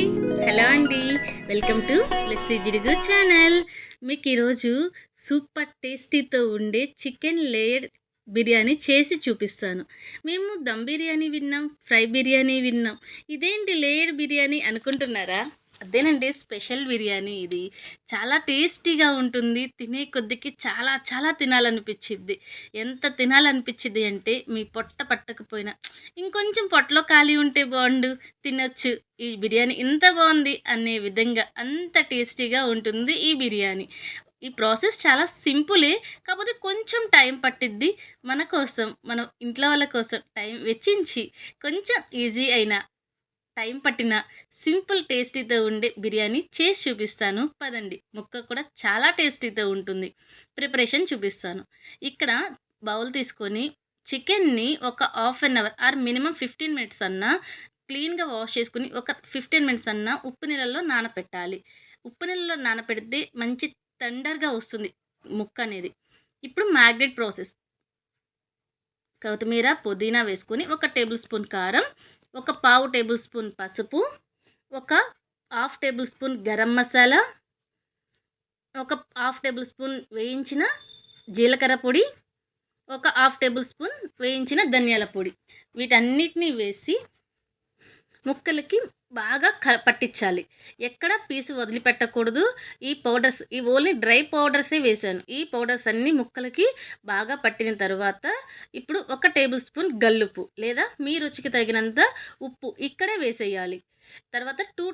Hi. Hello అండి. Welcome to lassi జిడుగు channel. మీకు ఈరోజు సూపర్ టేస్టీతో ఉండే చికెన్ లేయర్ బిర్యానీ చేసి చూపిస్తాను. మేము దమ్ బిర్యానీ విన్నాం ఫ్రై బిర్యానీ విన్నాం. ఇదేంటి లేయర్ బిర్యానీ అనుకుంటున్నారా? అదేనండి స్పెషల్ బిర్యానీ ఇది. చాలా టేస్టీగా ఉంటుంది తినే కొద్దికి చాలా చాలా తినాలనిపించింది ఎంత తినాలనిపించింది అంటే మీ పొట్ట పట్టకపోయినా ఇంకొంచెం పొట్టలో ఖాళీ ఉంటే బాగుండు తినొచ్చు. ఈ బిర్యానీ ఇంత బాగుంది అనే విధంగా అంత టేస్టీగా ఉంటుంది ఈ బిర్యానీ. ఈ ప్రాసెస్ చాలా సింపులే కాకపోతే కొంచెం టైం పట్టిద్ది మన కోసం మన ఇంట్లో వాళ్ళ కోసం టైం వెచ్చించి కొంచెం ఈజీ అయినా టైం పట్టిన సింపుల్ టేస్టీతో ఉండే బిర్యానీ చేసి చూపిస్తాను. పదండి. ముక్క కూడా చాలా టేస్టీతో ఉంటుంది. ప్రిపరేషన్ చూపిస్తాను. ఇక్కడ బౌల్ తీసుకొని చికెన్ని ఒక half an hour or minimum fifteen minutes అన్నా క్లీన్గా వాష్ చేసుకుని ఒక ఫిఫ్టీన్ మినిట్స్ అన్నా ఉప్పు నీళ్ళల్లో నానపెట్టాలి. ఉప్పు నీళ్ళలో నానపెడితే మంచి తండర్గా వస్తుంది ముక్క అనేది. ఇప్పుడు మ్యాగ్నెట్ ప్రాసెస్. కొత్తిమీర పుదీనా వేసుకొని ఒక టేబుల్ స్పూన్ కారం ఒక పావు టేబుల్ స్పూన్ పసుపు ఒక half tablespoon garam masala ఒక హాఫ్ టేబుల్ స్పూన్ వేయించిన జీలకర్ర పొడి ఒక హాఫ్ టేబుల్ స్పూన్ వేయించిన ధనియాల పొడి. వీటన్నిటినీ వేసి ముక్కలకి బాగా క పట్టించాలి ఎక్కడ పీసు వదిలిపెట్టకూడదు. ఈ పౌడర్స్ ఈ ఓన్లీ డ్రై పౌడర్సే వేసాను. ఈ పౌడర్స్ అన్నీ ముక్కలకి బాగా పట్టిన తర్వాత ఇప్పుడు ఒక టేబుల్ స్పూన్ గల్లుప్పు లేదా మీ రుచికి తగినంత ఉప్పు ఇక్కడే వేసేయాలి. తర్వాత two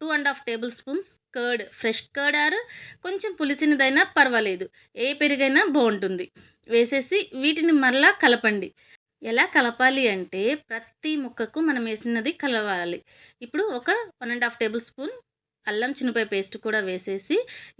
two and half tablespoons curd fresh curd or. కొంచెం పులిసినదైనా పర్వాలేదు. ఏ పెరుగైనా బాగుంటుంది వేసేసి వీటిని మరలా కలపండి. ఎలా కలపాలి అంటే ప్రతి ముక్కకు మనం వేసినది కలవాలి. ఇప్పుడు ఒక one and half tablespoon అల్లం చినిపాయ పేస్ట్ కూడా వేసేసి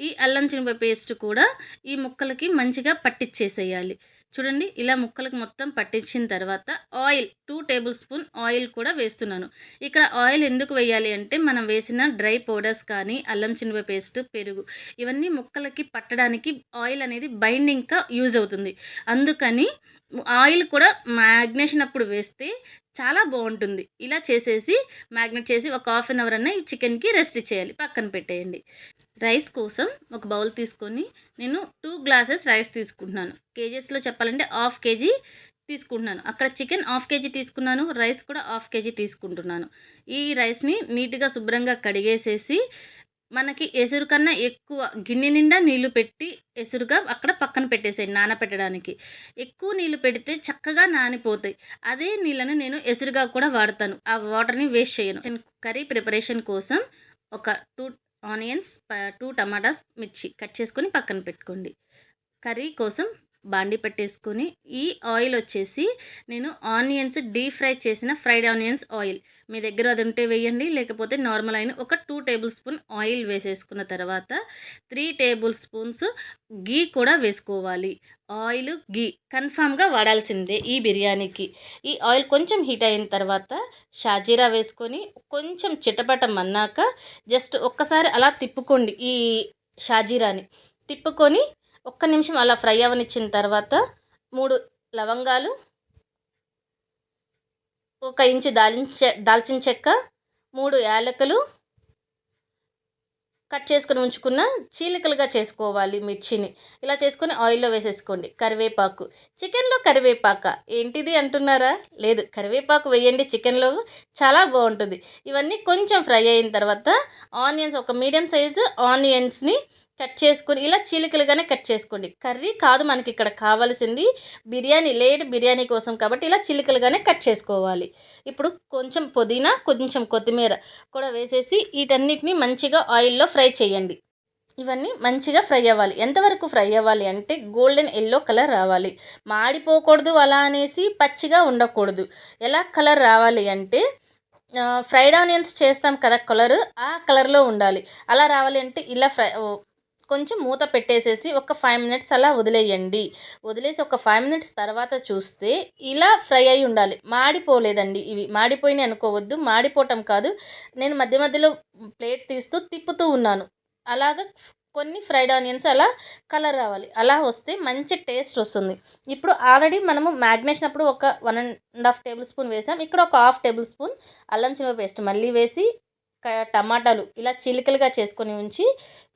ఈ అల్లం చినిపాయ పేస్ట్ కూడా ఈ ముక్కలకి మంచిగా పట్టించేసేయాలి చూడండి ఇలా ముక్కలకు మొత్తం పట్టించిన తర్వాత oil two tablespoon oil కూడా వేస్తున్నాను. ఇక్కడ ఆయిల్ ఎందుకు వేయాలి అంటే మనం వేసిన డ్రై పౌడర్స్ కానీ అల్లం చినిపాయ పేస్ట్ పెరుగు ఇవన్నీ ముక్కలకి పట్టడానికి ఆయిల్ అనేది బైండింగ్గా యూజ్ అవుతుంది. అందుకని ఆయిల్ కూడా మ్యాగ్నేషన్ అప్పుడు వేస్తే చాలా బాగుంటుంది. ఇలా చేసేసి మ్యాగ్నెట్ చేసి ఒక హాఫ్ అన్ అవర్ అన్న ఈ చికెన్కి రెస్ట్ చేయాలి పక్కన పెట్టేయండి. రైస్ కోసం ఒక బౌల్ తీసుకొని నేను టూ గ్లాసెస్ రైస్ తీసుకుంటున్నాను. కేజెస్లో చెప్పాలంటే హాఫ్ కేజీ తీసుకుంటున్నాను. అక్కడ చికెన్ హాఫ్ కేజీ తీసుకున్నాను. రైస్ కూడా హాఫ్ కేజీ తీసుకుంటున్నాను. ఈ రైస్ని నీట్గా శుభ్రంగా కడిగేసేసి మనకి ఎసురు కన్నా ఎక్కువ గిన్నె నిండా నీళ్ళు పెట్టి ఎసురుగా అక్కడ పక్కన పెట్టేసేయండి నానపెట్టడానికి. ఎక్కువ నీళ్ళు పెడితే చక్కగా నానిపోతాయి. అదే నీళ్ళను నేను ఎసురుగా కూడా వాడతాను. ఆ వాటర్ని వేస్ట్ చేయను. కర్రీ ప్రిపరేషన్ కోసం ఒక టూ ఆనియన్స్ టూ టమాటాస్ మిర్చి కట్ చేసుకొని పక్కన పెట్టుకోండి. కర్రీ కోసం బాండి పెట్టేసుకొని ఈ ఆయిల్ వచ్చేసి నేను ఆనియన్స్ డీప్ ఫ్రై చేసిన ఫ్రైడ్ ఆనియన్స్ ఆయిల్. మీ దగ్గర అది ఉంటే వేయండి లేకపోతే నార్మల్ అయిన ఒక టూ టేబుల్ స్పూన్ ఆయిల్ వేసేసుకున్న తర్వాత త్రీ టేబుల్ స్పూన్స్ గీ కూడా వేసుకోవాలి. ఆయిల్ గీ కన్ఫామ్గా వాడాల్సిందే ఈ బిర్యానీకి. ఈ ఆయిల్ కొంచెం హీట్ అయిన తర్వాత షాజీరా వేసుకొని కొంచెం చిటపటం అన్నాక జస్ట్ ఒక్కసారి అలా తిప్పుకోండి ఈ షాజీరాని. తిప్పుకొని ఒక్క నిమిషం అలా ఫ్రై అవనిచ్చిన తర్వాత మూడు లవంగాలు ఒక ఇంచు దాల్చిన దాల్చిన చెక్క మూడు యాలకులు కట్ చేసుకుని ఉంచుకున్న చీలికలుగా చేసుకోవాలి మిర్చిని. ఇలా చేసుకొని ఆయిల్లో వేసేసుకోండి. కరివేపాకు. చికెన్లో కరివేపాక. ఏంటిది అంటున్నారా? లేదు కరివేపాకు వేయండి చికెన్లో. చాలా బాగుంటుంది. ఇవన్నీ కొంచెం ఫ్రై అయిన తర్వాత ఆనియన్స్ ఒక మీడియం సైజు ఆనియన్స్ని కట్ చేసుకుని ఇలా చీలికలుగానే కట్ చేసుకోండి. కర్రీ కాదు మనకి ఇక్కడ కావాల్సింది బిర్యానీ లేట్ బిర్యానీ కోసం కాబట్టి ఇలా చిలికలుగానే కట్ చేసుకోవాలి. ఇప్పుడు కొంచెం పుదీనా కొంచెం కొత్తిమీర కూడా వేసేసి వీటన్నిటిని మంచిగా ఆయిల్లో ఫ్రై చేయండి. ఇవన్నీ మంచిగా ఫ్రై అవ్వాలి. ఎంతవరకు ఫ్రై అవ్వాలి అంటే గోల్డెన్ ఎల్లో కలర్ రావాలి. మాడిపోకూడదు అలా అనేసి పచ్చిగా ఉండకూడదు. ఎలా కలర్ రావాలి అంటే ఫ్రైడ్ ఆనియన్స్ చేస్తాం కదా కలర్ ఆ కలర్లో ఉండాలి. అలా రావాలి అంటే ఇలా ఫ్రై కొంచెం మూత పెట్టేసేసి ఒక ఫైవ్ మినిట్స్ అలా వదిలేయండి. వదిలేసి ఒక ఫైవ్ మినిట్స్ తర్వాత చూస్తే ఇలా ఫ్రై అయి ఉండాలి. మాడిపోలేదండి ఇవి. మాడిపోయినాయి అనుకోవద్దు. మాడిపోవటం కాదు. నేను మధ్య మధ్యలో ప్లేట్ తీస్తూ తిప్పుతూ ఉన్నాను. అలాగ కొన్ని ఫ్రైడ్ ఆనియన్స్ అలా కలర్ రావాలి. అలా వస్తే మంచి టేస్ట్ వస్తుంది. ఇప్పుడు ఆల్రెడీ మనము మ్యాగ్నేషన్ అప్పుడు ఒక one and half tablespoon వేసాం. ఇక్కడ ఒక హాఫ్ టేబుల్ స్పూన్ అల్లం చిన్న పేస్ట్ మళ్ళీ వేసి టమాటాలు ఇలా చిలికలుగా చేసుకొని ఉంచి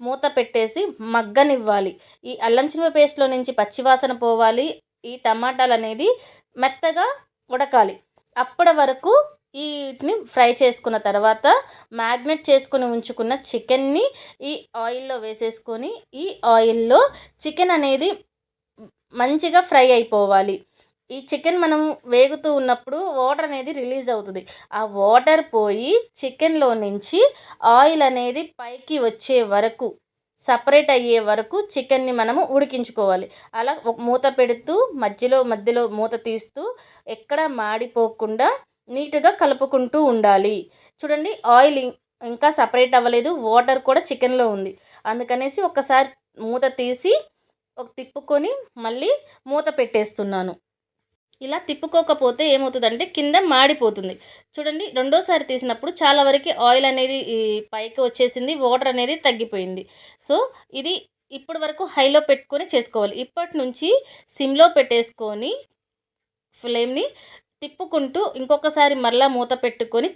మూత పెట్టేసి మగ్గనివ్వాలి. ఈ అల్లం చిలువ పేస్ట్లో నుంచి పచ్చివాసన పోవాలి. ఈ టమాటాలు అనేది మెత్తగా ఉడకాలి. అప్పటి వరకు వీటిని ఫ్రై చేసుకున్న తర్వాత మ్యాగ్నెట్ చేసుకుని ఉంచుకున్న చికెన్ని ఈ ఆయిల్లో వేసేసుకొని ఈ ఆయిల్లో చికెన్ అనేది మంచిగా ఫ్రై అయిపోవాలి. ఈ చికెన్ మనం వేగుతూ ఉన్నప్పుడు వాటర్ అనేది రిలీజ్ అవుతుంది. ఆ వాటర్ పోయి చికెన్లో నుంచి ఆయిల్ అనేది పైకి వచ్చే వరకు సపరేట్ అయ్యే వరకు చికెన్ని మనము ఉడికించుకోవాలి. అలా మూత పెడుతూ మధ్యలో మధ్యలో మూత తీస్తూ ఎక్కడ మాడిపోకుండా నీట్గా కలుపుకుంటూ ఉండాలి. చూడండి ఆయిల్ ఇంకా సపరేట్ అవ్వలేదు వాటర్ కూడా చికెన్లో ఉంది. అందుకనేసి ఒకసారి మూత తీసి ఒక తిప్పుకొని మళ్ళీ మూత పెట్టేస్తున్నాను. ఇలా తిప్పుకోకపోతే ఏమవుతుందంటే కింద మాడిపోతుంది. చూడండి రెండోసారి తీసినప్పుడు చాలా వరకు ఆయిల్ అనేది పైకి వచ్చేసింది వాటర్ అనేది తగ్గిపోయింది. సో ఇది ఇప్పటి వరకు హైలో పెట్టుకొని చేసుకోవాలి. ఇప్పటి నుంచి సిమ్లో పెట్టేసుకొని ఫ్లేమ్ని తిప్పుకుంటూ ఇంకొకసారి మరలా మూత పెట్టుకొని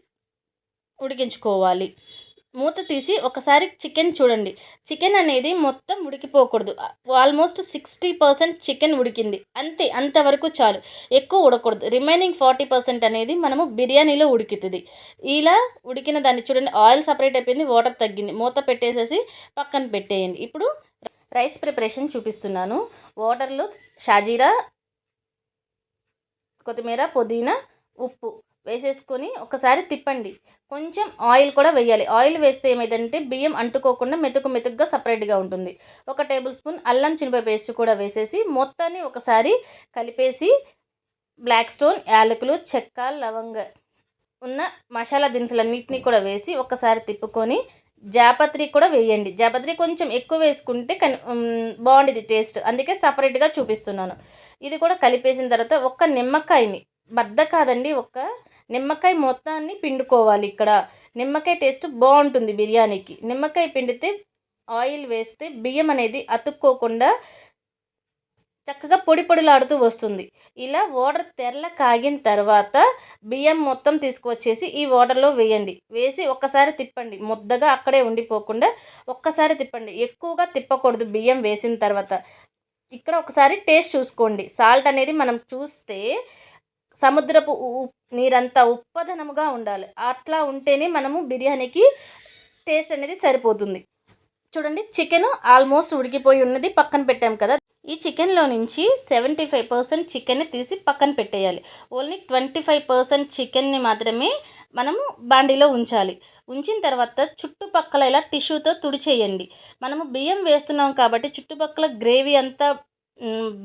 ఉడికించుకోవాలి. మూత తీసి ఒకసారి చికెన్ చూడండి. చికెన్ అనేది మొత్తం ఉడికిపోకూడదు. ఆల్మోస్ట్ సిక్స్టీ పర్సెంట్ చికెన్ ఉడికింది. అంతే అంతవరకు చాలు. ఎక్కువ ఉడకూడదు. రిమైనింగ్ ఫార్టీ పర్సెంట్ అనేది మనము బిర్యానీలో ఉడికితుంది. ఇలా ఉడికిన దాన్ని చూడండి. ఆయిల్ సపరేట్ అయిపోయింది వాటర్ తగ్గింది. మూత పెట్టేసేసి పక్కన పెట్టేయండి. ఇప్పుడు రైస్ ప్రిపరేషన్ చూపిస్తున్నాను. వాటర్లో షాజీరా కొత్తిమీర పుదీనా ఉప్పు. వేసేసుకొని ఒకసారి తిప్పండి. కొంచెం ఆయిల్ కూడా వేయాలి. ఆయిల్ వేస్తే ఏమైందంటే బియ్యం అంటుకోకుండా మెతుకు మెతుకుగా సపరేట్గా ఉంటుంది. ఒక టేబుల్ స్పూన్ అల్లం చినిపే పేస్ట్ కూడా వేసేసి మొత్తాన్ని ఒకసారి కలిపేసి బ్లాక్ స్టోన్ యాలకులు చెక్క లవంగ ఉన్న మసాలా దినుసులన్నింటినీ కూడా వేసి ఒకసారి తిప్పుకొని జాపత్రి కూడా వేయండి. జాపత్రి కొంచెం ఎక్కువ వేసుకుంటే కని బాగుండేది టేస్ట్. అందుకే సపరేట్గా చూపిస్తున్నాను. ఇది కూడా కలిపేసిన తర్వాత ఒక్క నిమ్మకాయని బద్ద కాదండి ఒక్క నిమ్మకాయ మొత్తాన్ని పిండుకోవాలి ఇక్కడ. నిమ్మకాయ టేస్ట్ బాగుంటుంది బిర్యానీకి. నిమ్మకాయ పిండితే ఆయిల్ వేస్తే బియ్యం అనేది అతుక్కోకుండా చక్కగా పొడి పొడిలాడుతూ వస్తుంది. ఇలా వాటర్ తెరల కాగిన తర్వాత బియ్యం మొత్తం తీసుకొచ్చేసి ఈ వాటర్లో వేయండి. వేసి ఒక్కసారి తిప్పండి. ముద్దగా అక్కడే ఉండిపోకుండా ఒక్కసారి తిప్పండి. ఎక్కువగా తిప్పకూడదు బియ్యం వేసిన తర్వాత. ఇక్కడ ఒకసారి టేస్ట్ చూసుకోండి. సాల్ట్ అనేది మనం చూస్తే సముద్రపు నీరంతా ఉప్పదనముగా ఉండాలి. అట్లా ఉంటేనే మనము బిర్యానీకి టేస్ట్ అనేది సరిపోతుంది. చూడండి చికెన్ ఆల్మోస్ట్ ఉడికిపోయి ఉన్నది పక్కన పెట్టాం కదా. ఈ చికెన్లో నుంచి సెవెంటీ ఫైవ్ పర్సెంట్ చికెన్ని తీసి పక్కన పెట్టేయాలి. ఓన్లీ ట్వంటీ ఫైవ్ పర్సెంట్ చికెన్ని మాత్రమే మనము బాండీలో ఉంచాలి. ఉంచిన తర్వాత చుట్టుపక్కల ఇలా టిష్యూతో తుడిచేయండి. మనము బియ్యం వేస్తున్నాం కాబట్టి చుట్టుపక్కల గ్రేవీ అంతా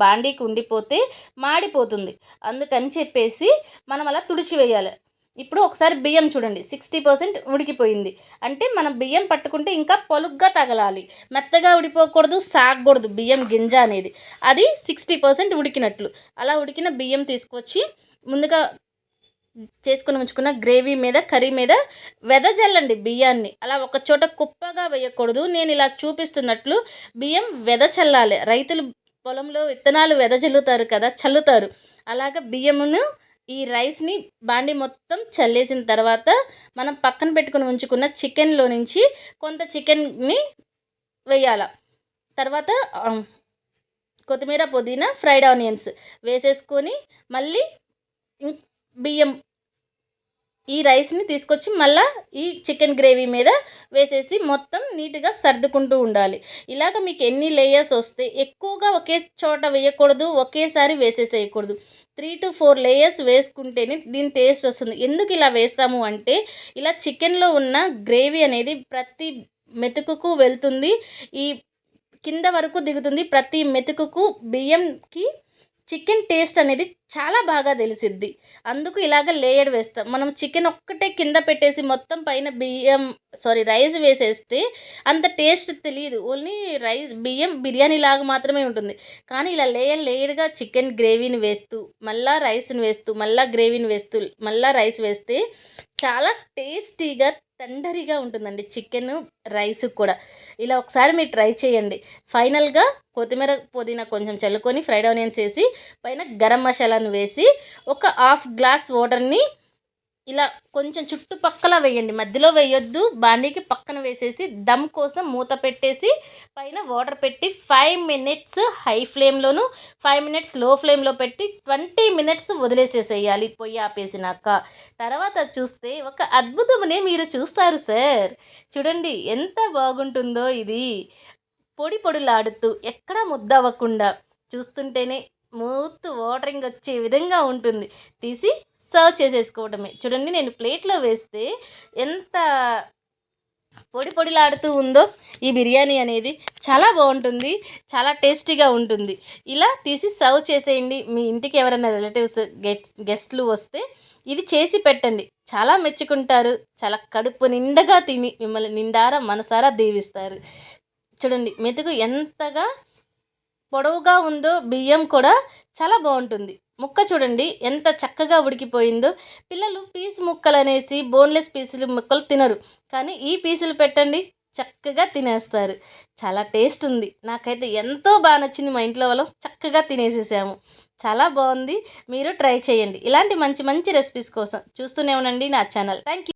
బాండీకి ఉండిపోతే మాడిపోతుంది. అందుకని చెప్పేసి మనం అలా తుడిచివేయాలి. ఇప్పుడు ఒకసారి బియ్యం చూడండి సిక్స్టీ పర్సెంట్ ఉడికిపోయింది. అంటే మనం బియ్యం పట్టుకుంటే ఇంకా పొలుగ్గా తగలాలి. మెత్తగా ఉడిపోకూడదు సాగకూడదు బియ్యం గింజ అనేది. అది సిక్స్టీ పర్సెంట్ ఉడికినట్లు. అలా ఉడికిన బియ్యం తీసుకొచ్చి ముందుగా చేసుకుని ఉంచుకున్న గ్రేవీ మీద కర్రీ మీద వెదజల్లండి బియ్యాన్ని. అలా ఒక చోట కుప్పగా వేయకూడదు. నేను ఇలా చూపిస్తున్నట్లు బియ్యం వెదచల్లాలి రైతులు పొలంలో విత్తనాలు వెదజల్లుతారు కదా చల్లుతారు. అలాగ బియ్యమును ఈ రైస్ని బాండి మొత్తం చల్లేసిన తర్వాత మనం పక్కన పెట్టుకుని ఉంచుకున్న చికెన్లో నుంచి కొంత చికెన్ని వేయాల. తర్వాత కొత్తిమీర పుదీనా ఫ్రైడ్ ఆనియన్స్ వేసేసుకొని మళ్ళీ ఇం- బియ్యం ఈ రైస్ని తీసుకొచ్చి మళ్ళా ఈ చికెన్ గ్రేవీ మీద వేసేసి మొత్తం నీట్గా సర్దుకుంటూ ఉండాలి. ఇలాగ మీకు ఎన్ని లేయర్స్ వస్తే ఎక్కువగా ఒకే చోట వేయకూడదు ఒకేసారి వేసేసేయకూడదు. త్రీ టు ఫోర్ లేయర్స్ వేసుకుంటేనే దీని టేస్ట్ వస్తుంది. ఎందుకు ఇలా వేస్తాము అంటే ఇలా చికెన్లో ఉన్న గ్రేవీ అనేది ప్రతి మెతుకుకు వెళ్తుంది. ఈ కింద వరకు దిగుతుంది. ప్రతి మెతుకుకు బియ్యంకి చికెన్ టేస్ట్ అనేది చాలా బాగా తెలిసిద్ది. అందుకు ఇలాగ లేయర్ వేస్తాం. మనం చికెన్ ఒక్కటే కింద పెట్టేసి మొత్తం పైన బియ్యం సారీ రైస్ వేసేస్తే అంత టేస్ట్ తెలియదు ఓన్లీ రైస్ బియ్యం బిర్యానీ లాగా మాత్రమే ఉంటుంది. కానీ ఇలా లేయర్ లేయర్గా చికెన్ గ్రేవీని వేస్తూ మళ్ళా రైస్ని వేస్తూ మళ్ళా గ్రేవీని వేస్తూ మళ్ళా రైస్ వేస్తే చాలా టేస్టీగా తండరిగా ఉంటుందండి చికెన్ రైస్ కూడా. ఇలా ఒకసారి మీరు ట్రై చేయండి. ఫైనల్గా కొత్తిమీర పుదీనా కొంచెం చల్లుకొని ఫ్రైడ్ ఆనియన్స్ వేసి పైన గరం మసాలాను వేసి ఒక హాఫ్ గ్లాస్ వాటర్ని ఇలా కొంచెం చుట్టుపక్కల వేయండి. మధ్యలో వేయొద్దు. బాండీకి పక్కన వేసేసి దమ్ కోసం మూత పెట్టేసి పైన వాటర్ పెట్టి ఫైవ్ మినిట్స్ హై ఫ్లేమ్లోను ఫైవ్ మినిట్స్లో ఫ్లేమ్లో పెట్టి ట్వంటీ మినిట్స్ వదిలేసేసేయాలి పొయ్యి ఆపేసినాక. తర్వాత చూస్తే ఒక అద్భుతమనే మీరు చూస్తారు సార్. చూడండి ఎంత బాగుంటుందో ఇది. పొడి పొడిలాడుతూ ఎక్కడా ముద్ద అవ్వకుండా చూస్తుంటేనే మూత్ వాటరింగ్ వచ్చే విధంగా ఉంటుంది. తీసి సర్వ్ చేసేసుకోవడమే. చూడండి నేను ప్లేట్లో వేస్తే ఎంత పొడి పొడిలాడుతూ ఉందో ఈ బిర్యానీ అనేది చాలా బాగుంటుంది చాలా టేస్టీగా ఉంటుంది. ఇలా తీసి సర్వ్ చేసేయండి. మీ ఇంటికి ఎవరైనా రిలేటివ్స్ గెట్ గెస్ట్లు వస్తే ఇది చేసి పెట్టండి. చాలా మెచ్చుకుంటారు చాలా కడుపు నిండగా తిని మిమ్మల్ని నిండారా మనసారా దీవిస్తారు. చూడండి మెతుకు ఎంతగా పొడవుగా ఉందో బియ్యం కూడా చాలా బాగుంటుంది. ముక్క చూడండి ఎంత చక్కగా ఉడికిపోయిందో. పిల్లలు పీస్ ముక్కలు అనేసి బోన్లెస్ పీసులు ముక్కలు తినరు కానీ ఈ పీసులు పెట్టండి చక్కగా తినేస్తారు. చాలా టేస్ట్ ఉంది. నాకైతే ఎంతో బాగా నచ్చింది మా ఇంట్లో వాళ్ళం చక్కగా తినేసేసాము. చాలా బాగుంది మీరు ట్రై చేయండి. ఇలాంటి మంచి మంచి రెసిపీస్ కోసం చూస్తూనే ఉండండి నా ఛానల్. Thank you